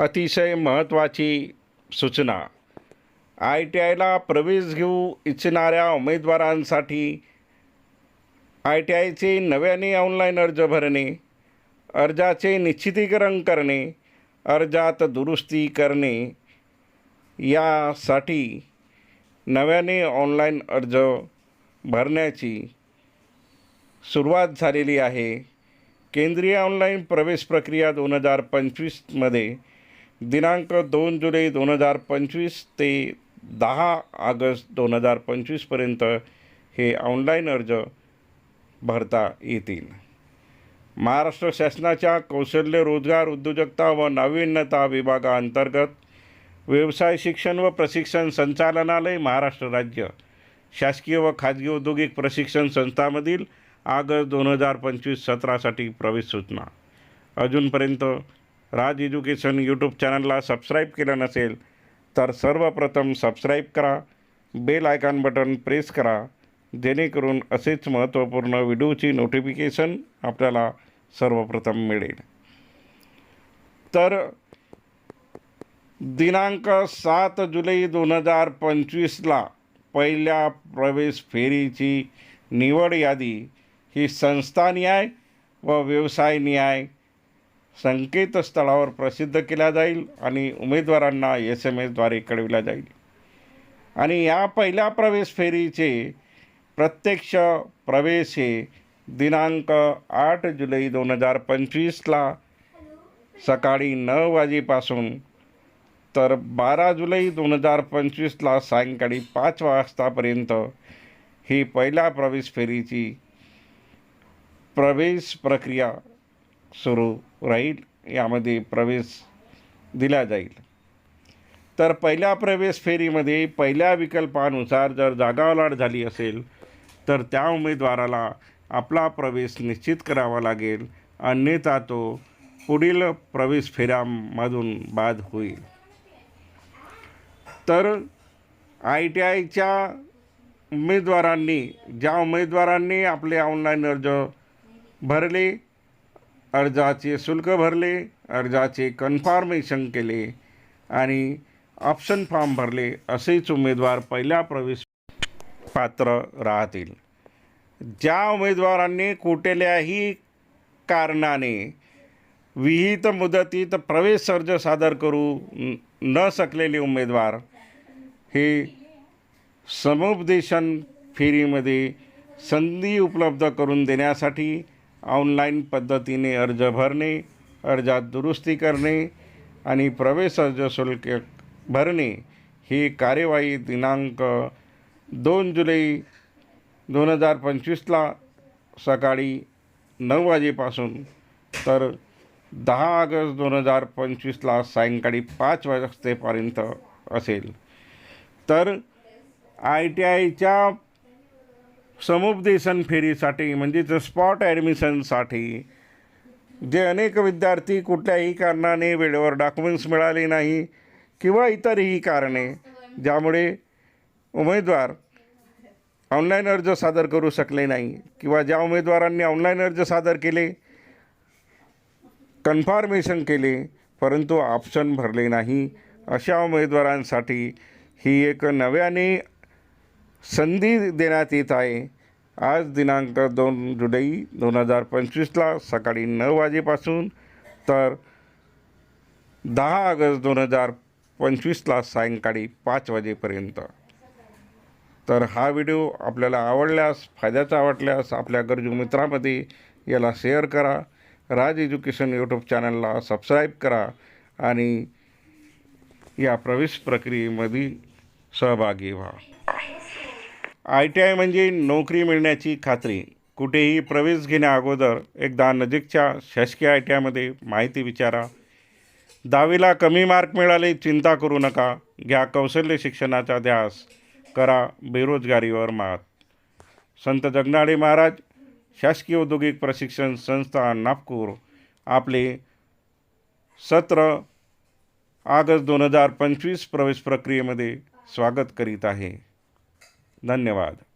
अतिशय महत्त्वाची सूचना. आय टी आयला प्रवेश घेऊ इच्छिणाऱ्या उमेदवारांसाठी आय टी आयचे नव्याने ऑनलाईन अर्ज भरणे अर्जाचे निश्चितीकरण करणे अर्जात दुरुस्ती करणे यासाठी नव्याने ऑनलाईन अर्ज भरण्याची सुरुवात झालेली आहे. केंद्रीय ऑनलाईन प्रवेश प्रक्रिया दोन हजार पंचवीसमध्ये दिनांक दोन जुलै दोन हजार पंचवीस ते दहा ऑगस्ट दोन हजार पंचवीसपर्यंत हे ऑनलाईन अर्ज भरता येतील. महाराष्ट्र शासनाच्या कौशल्य रोजगार उद्योजकता व नाविन्यता विभागाअंतर्गत व्यवसाय शिक्षण व प्रशिक्षण संचालनालय महाराष्ट्र राज्य शासकीय व खाजगी औद्योगिक प्रशिक्षण संस्थांमधील ऑगस्ट दोन हजार पंचवीस सतरासाठी प्रवेश सूचना. अजूनपर्यंत राज एज्युकेशन यूट्यूब चॅनलला सबस्क्राईब केलं नसेल तर सर्वप्रथम सबस्क्राईब करा बेल आयकॉन बटन प्रेस करा जेणेकरून असेच महत्त्वपूर्ण व्हिडिओची नोटिफिकेशन आपल्याला सर्वप्रथम मिळेल. तर दिनांक सात जुलै दोन हजार पंचवीसला पहिल्या प्रवेश फेरीची निवड यादी ही संस्था न्याय व व्यवसाय न्याय संकेतस्थळावर प्रसिद्ध केल्या जाईल आणि उमेदवारांना एस एम एसद्वारे कळविल्या जाईल. आणि या पहिल्या प्रवेश फेरीचे प्रत्यक्ष प्रवेश हे दिनांक आठ जुलै दोन हजार पंचवीसला सकाळी नऊ वाजेपासून तर बारा जुलै दोन हजार पंचवीसला सायंकाळी पाच वाजतापर्यंत ही पहिल्या प्रवेश फेरीची प्रवेश प्रक्रिया सुरू राहील यामध्ये प्रवेश दिला जाईल. तर पहिल्या प्रवेश फेरीमध्ये पहिल्या विकल्पानुसार जर जागावालाट झाली असेल तर त्या उमेदवाराला आपला प्रवेश निश्चित करावा लागेल अन्यथा तो पुढील प्रवेश फेऱ्यामधून बाद होईल. तर आय टी आयच्या उमेदवारांनी ज्या उमेदवारांनी आपले ऑनलाईन अर्ज भरले अर्जाचे शुल्क भरले अर्जाचे कन्फर्मेशन केले आणि ऑप्शन फॉर्म भरले असेच उमेदवार पहिल्या प्रवेश पात्र राहतील. ज्या उमेदवारांनी कुठल्याही कारणाने विहित मुदतीत प्रवेश अर्ज सादर करू न- न शकलेले उमेदवार हे समुपदेशन फेरीमध्ये संधी उपलब्ध करून देण्यासाठी ऑनलाईन पद्धतीने अर्ज भरणे अर्जात दुरुस्ती करणे आणि प्रवेश अर्ज शुल्क भरणे ही कार्यवाही दिनांक दोन जुलै दोन हजार पंचवीसला सकाळी नऊ वाजेपासून तर दहा ऑगस्ट दोन हजार पंचवीसला सायंकाळी पाच वाजतेपर्यंत असेल. तर आय टी आयच्या समुपदेशन फेरीसाठी म्हणजेच स्पॉट ॲडमिशनसाठी जे अनेक विद्यार्थी कुठल्याही कारणाने वेळेवर डॉक्युमेंट्स मिळाले नाही किंवा इतरही कारणे ज्यामुळे उमेदवार ऑनलाईन अर्ज सादर करू शकले नाही किंवा ज्या उमेदवारांनी ऑनलाईन अर्ज सादर केले कन्फर्मेशन केले परंतु ऑप्शन भरले नाही अशा उमेदवारांसाठी ही एक नव्याने संधी देण्यात येत आहे. आज दिनांक दोन जुलै दोन हजार पंचवीसला सकाळी नऊ वाजेपासून तर दहा ऑगस्ट दोन हजार पंचवीसला सायंकाळी पाच वाजेपर्यंत. तर हा व्हिडिओ आपल्याला आवडल्यास फायद्याचा वाटल्यास आपल्या गरजू मित्रामध्ये याला शेअर करा. राज एज्युकेशन यूट्यूब चॅनलला सबस्क्राईब करा आणि या प्रवेश प्रक्रियेमध्ये सहभागी व्हा. आय टी आय म्हणजे नोकरी मिळण्याची खात्री. कुठेही प्रवेश घेण्याअगोदर एकदा नजीकच्या शासकीय आय टी आयमध्ये माहिती विचारा. दहावीला कमी मार्क मिळाले चिंता करू नका. घ्या कौशल्य शिक्षणाचा ध्यास करा बेरोजगारीवर मात. संत जगनाडे महाराज शासकीय औद्योगिक प्रशिक्षण संस्था नागपूर. आपले सत्र ऑगस्ट दोन हजार पंचवीस प्रवेश प्रक्रियेमध्ये स्वागत करीत आहे. धन्यवाद.